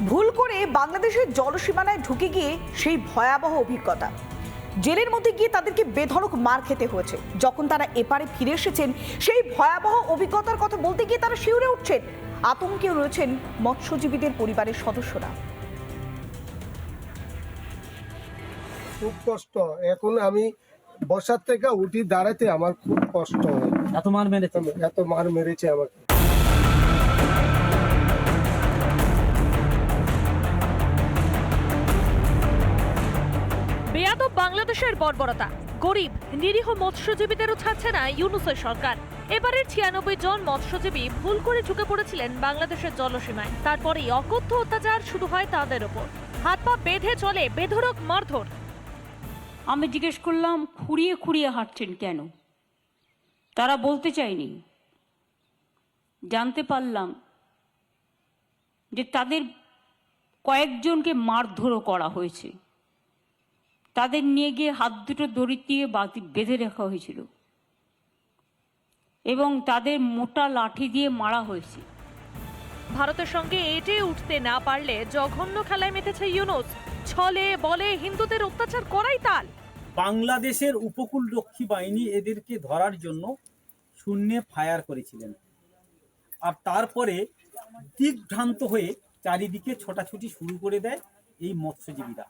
ভুল করে বাংলাদেশের জলসীমানায় ঢুকে গিয়ে সেই ভয়াবহ অভিজ্ঞতা। জেলের মধ্যে গিয়ে তাদেরকে বেধড়ক মার খেতে হয়েছে। যখন তারা এপারে ফিরে এসেছেন সেই ভয়াবহ অভিজ্ঞতার কথা বলতে গিয়ে তারা শিউরে উঠছেন। আতঙ্কে রয়েছেন মৎস্যজীবীদের পরিবারের সদস্যরা। খুব কষ্ট। এখন আমি বসার থেকে উঠি দাঁড়াতে আমার খুব কষ্ট হয়। এত মার মেরেছে? এত মার মেরেছে আমাকে। বাংলাদেশের বর্বরতা। গরিব, নিরীহ মৎস্যজীবীদেরও ছাড়ছে না ইউনুসের সরকার। এবারের ছিয়ানব্বই জন মৎস্যজীবী ভুল করে ঢুকে পড়েছিলেন বাংলাদেশের জলসীমায়। তারপরেই অকথ্য অত্যাচার শুরু হয় তাদের ওপর। হাত পা বেঁধে চলে বেধড়ক মারধর। আমি জিজ্ঞেস করলাম, খুঁড়িয়ে খুঁড়িয়ে হাঁটছেন কেন? তারা বলতে চায়নি। জানতে পারলাম যে তাদের কয়েকজনকে মারধরও করা হয়েছে। তাদের নিয়ে গিয়ে হাত দুটো দড়ি দিয়ে বাতি বেঁধে রাখা হয়েছিল। এবং তাদের মোটা লাঠি দিয়ে মারা হয়েছে। ভারতের সঙ্গে এটে উঠতে না পারলে জঘন্য খেলায় মেতেছে ইউনুস। ছলে বলে হিন্দুদের অত্যাচার করাই তাল। বাংলাদেশের উপকূল রক্ষী বাহিনী এদেরকে ধরার জন্য শূন্যে ফায়ার করেছিলেন। আর তারপরে দিকভ্রান্ত হয়ে চারিদিকে ছোটাছুটি শুরু করে দেয় এই মৎস্যজীবীরা।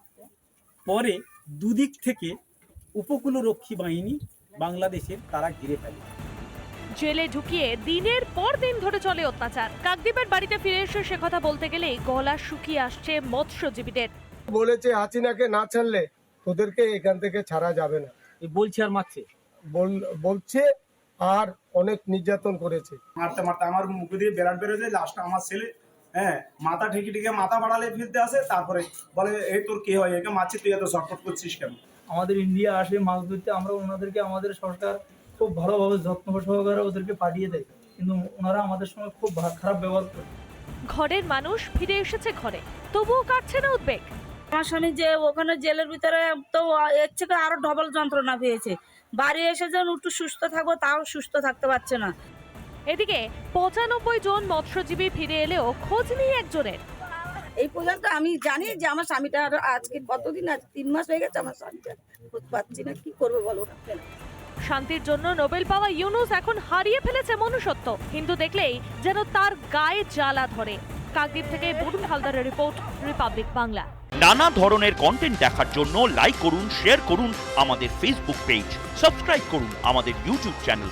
পরে দুদিক থেকে উপকূল রক্ষী বাহিনী বাংলাদেশের তারা ঘিরে ফেলে। জেলে ঢুকিয়ে দিনের পর দিন ধরে চলে অত্যাচার। কাকদ্বীপের বাড়িতে ফিরে এসে সে কথা বলতে গেলেই গলা শুকিয়ে আসছে মৎস্যজীবীদের। বলেছে হাসিনাকে না ছাড়লে ওদেরকে এখান থেকে ছাড়া যাবে না। বলছে আর মারছে? বল- বলছে আর অনেক নির্যাতন করেছে। মারতে মারতে আমার মুখ দিয়ে বেরাট বেরো যায় লাস্টে আমার ছেলে হ্যাঁ মাথা ঠেকে ঠেকে মাথা বাড়ালে ফিরতে আসে তারপরে বলে এই তোর কে হয়? একে মারছি তুই এত শর্টকট করছিস কেন? আমাদের ইন্ডিয়া আসে মাছ ধরতে আমরা ওনাদেরকে আমাদের সরকার খুব ভালোভাবে যত্ন সহকারে ওদেরকে পাঠিয়ে দেয়। কিন্তু ওনারা আমাদের সঙ্গে খুব খারাপ ব্যবহার করে। ঘরের মানুষ ফিরে এসেছে ঘরে। তবুও কাটছে না উদ্বেগ। আমার স্বামী যে ওখানে জেলের ভিতরে তো এর থেকে আরও ডবল যন্ত্রণা পেয়েছে। বাড়ি এসে যেন একটু সুস্থ থাকব তাও সুস্থ থাকতে পারছে না। এদিকে পঁচানব্বই জন মৎস্যজীবী ফিরে এলেও খোঁজ নেই একজনের। এই পর্যন্ত আমি জানি যে আমার স্বামীটা আরও আজকে কতদিন আজ? তিন মাস হয়ে গেছে আমার স্বামীটা। খোঁজ পাচ্ছি না কি করব বলো শান্তির জন্য নোবেল পাওয়া ইউনুস এখন হারিয়ে ফেলেছে মনুষ্যত্ব। হিন্দু দেখলেই যেন তার গায়ে জ্বালা ধরে। কাকদ্বীপ থেকে বরুণ হালদারের রিপোর্ট রিপাবলিক বাংলা। নানা ধরনের কন্টেন্ট দেখার জন্য লাইক করুন শেয়ার করুন আমাদের ফেসবুক পেজ সাবস্ক্রাইব করুন আমাদের ইউটিউব চ্যানেল